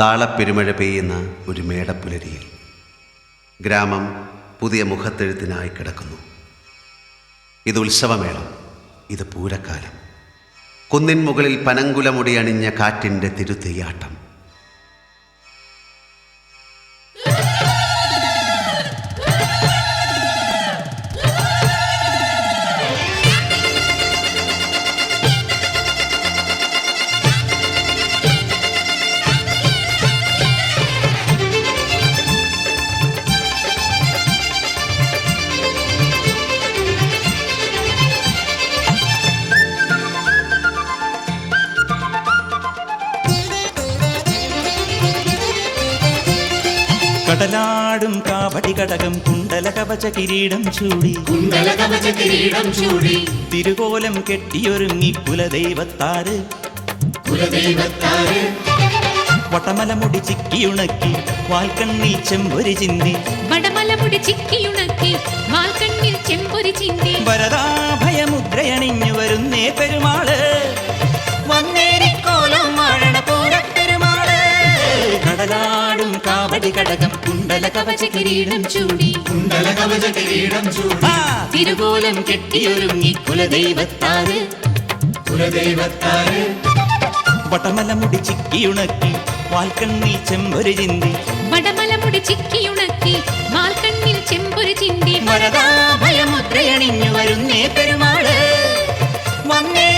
താളപ്പെരുമഴ പെയ്യുന്ന ഒരു മേടപ്പുലരിയിൽ ഗ്രാമം പുതിയ മുഖത്തെഴുത്തിനായി കിടക്കുന്നു. ഇത് ഉത്സവമേളം ഇത് പൂരക്കാലം. കുന്നിൻ മുകളിൽ പനങ്കുലമുടി അണിഞ്ഞ കാറ്റിന്റെ തിരുതെയ്യാട്ടം കടകം കുണ്ടല കവച കിരീടം ചൂടി. കുണ്ടലകവച കിരീടം ചൂടി. തിരുകോലം കെട്ടിയൊരുങ്ങി കുലദൈവത്താറ് കുലദൈവത്താര്. വടമല മുടി ചിക്കിയുണക്കി വാൽക്കണ്ണിൽ ചെമ്പൊരി ചിന്തി. വടമലമുടി ചിക്കിയുണക്കി വാൽക്കണ്ണിൽ ചെമ്പൊരി ചിന്തി. വരദാഭയമുദ്രയണിഞ്ഞു കടകം കുണ്ടല കവച കിരീടം ചൂടി. കുണ്ടലകവച കിരീടം ചൂടി തിരുകോലം കെട്ടിയൊരുങ്ങി കുലദൈവത്താറ് കുലദൈവത്താറ് വടമല മുടി ചിക്കിയുണക്കി വാൽക്കണ്ണിൽ ചെമ്പൊരു ചിന്തി. വടമലമുടി ചിക്കിയുണക്കി വാൽക്കണ്ണിൽ ചെമ്പൊരു ചിന്തി. വരദാഭയമുദ്രയണിഞ്ഞു വരുന്നേ പെരുമാൾ. വന്നേരിക്കോലം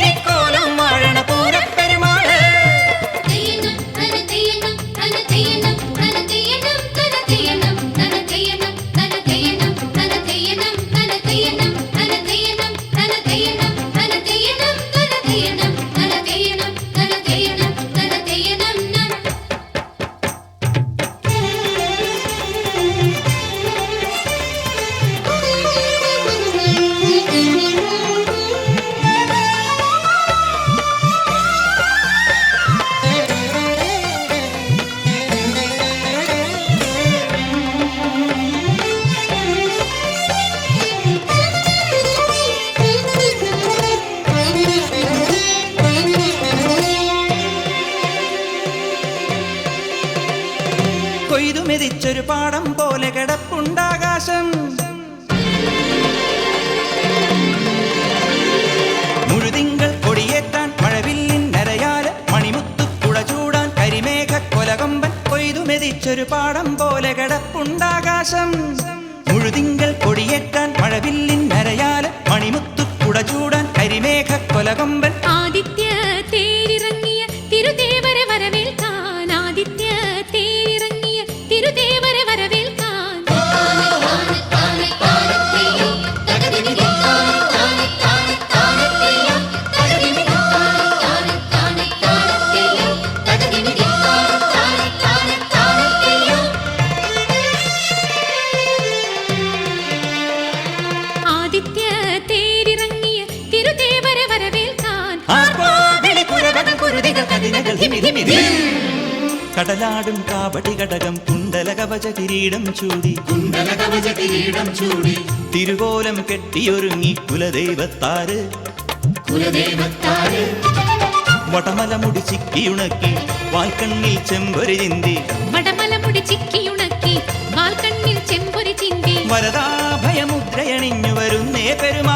പാടം പോലെ കിടപ്പുണ്ടാകാശം. മുഴുതിങ്കൾ കൊടിയേറ്റാൻ മഴവില്ലിൻ നരയാൽ മണിമുത്തു കുട ചൂടാൻ കരിമേഘ കൊലകമ്പൻ കൊയ്തു മെതിച്ചൊരു പാടം പോലെ കിടപ്പുണ്ടാകാശം. മുഴുതിങ്കൾ കൊടിയേറ്റാൻ മഴവില്ലിൻ നരയാൽ മണിമുത്തു കുട ചൂടാൻ കരിമേഘ കൊലകമ്പൻ ആദിത്യ കടലാടും കാവടി ഘടകം കുണ്ടല കവച കിരീടം ചൂടി. കുണ്ടല കവച കിരീടം ചൂടി തിരുകോലം കെട്ടിയൊരുങ്ങി കുലദൈവത്താര്. കുലദൈവത്താര് വടമല മുടി ചിക്കി ചിക്കിയുണക്കി വാൽക്കണ്ണിൽ ചെമ്പൊരി ചിന്തി. വടമല മുടി ചിക്കിയുണക്കി വാൽക്കണ്ണിൽ ചെമ്പൊരി ചിന്തി. വരദാഭയമുദ്രയണിഞ്ഞു വരുന്നേ പെരുമാൾ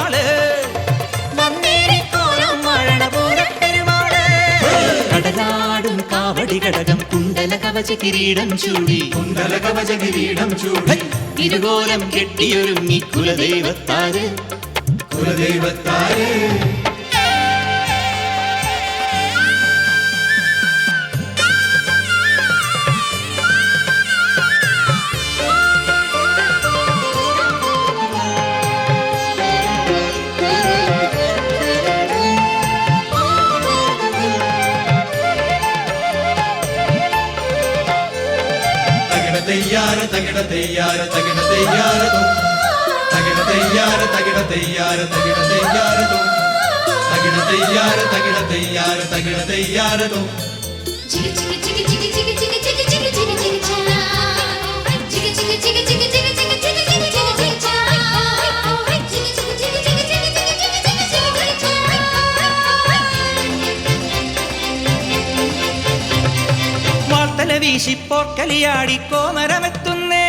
കവച കിരീടം ചൂടി. കുന്തല കവച കിരീടം ചൂടി. ഇരുകോലം കെട്ടിയൊരുങ്ങി കുലദൈവത്താര്. കുലദൈവത്താര്. തകിട തയ്യാറ് തകിട തയ്യാറ് തകിട തയ്യാറ് തകിട തയ്യാറ് തകിട തയ്യാറ് തകിട തയ്യാറ് തകിട തയ്യാറ് തകിട തെയ്യാര തകിട തെയ്യാരതും ചികി ചികി ചികി ചികി ചികി ചികി ചികി ചികി ചികി ചികി ചികി ചികി ചികി ചികി വീശിപ്പോർ കലിയാടി കോമരമെത്തുന്നേ.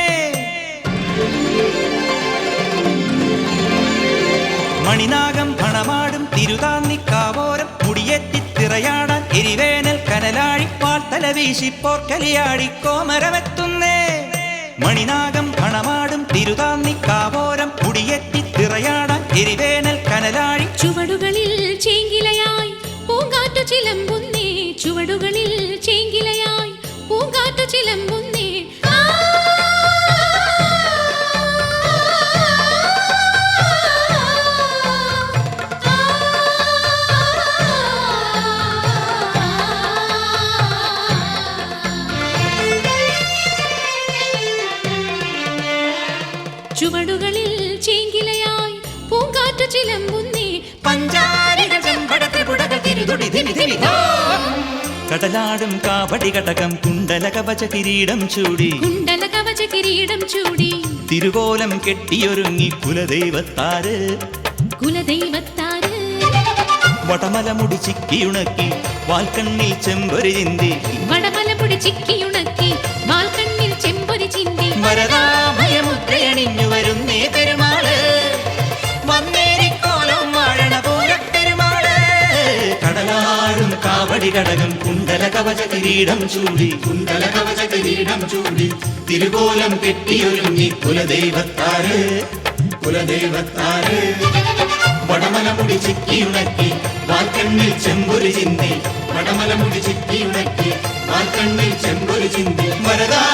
മണിനാഗം പണമാടും തിരുതാന്നിക്കാവോരം മുടിയെത്തിത്തിറയാടാൻ എരിവേനൽ കനലാഴി പാൽത്തല വീശിപ്പോർ കലിയാടി കോമരമെത്തുന്നേ. മണിനാഗം പണമാടും തിരുതാന്നിക്കാവോരം മുടിയെത്തിത്തിറയാടാൻ എരിവേനൽ കനലാഴി ചുവടുകളിൽ ചേങ്കിലയായി പൂങ്കാറ്റു ചിലമ്പുന്നേ. ചുവടുകളിൽ ആ ചുവടുകളിൽ ചേങ്കിലയായി പൂങ്കാറ്റു ചിലമ്പുന്നേ പഞ്ചാരികൾ ചെമ്പടത്തിൽ ത്രിപുടകൾ തിരുതുടി ധിനി ധിനി. കടലാടും കാവടി കടകം കുണ്ടല കവച കിരീടം ചൂടി. കുണ്ടല കവച കിരീടം ചൂടി. തിരുകോലം കെട്ടിയൊരുങ്ങി കുലദൈവത്താര്. കുലദൈവത്താര്. വടമല മുടി ചിക്കിയുണക്കി വാൽക്കണ്ണിൽ ചെമ്പൊരു ചിന്തി. വടമല മുടി ചിക്കിയുണക്കി വാൽക്കണ്ണിൽ ചെമ്പൊരി ചിന്തി. വരദാഭയമുദ്രയണിഞ്ഞു വരുന്നേ പെരുമാൾ. വന്നേരിക്കോലം വാഴണ പൂരപ്പെരുമാൾ. കടലാടും കാവടി കടകം കവച കിരീടം ചൂടി കുന്തല കവച കിരീടം ചൂടി. തിരുകോലം കെട്ടിയൊരുങ്ങി കുലദൈവത്താര് കുലദൈവത്താര്. വടമലമുടി ചിക്കിയുണക്കി വാൽക്കണ്ണിൽ ചെമ്പൊരു ചിന്തി വടമലമുടി ചിക്കിയുണക്കി വാൽക്കണ്ണിൽ ചെമ്പൊരു ചിന്തി വരദാഭയമുദ്രണിഞ്ഞു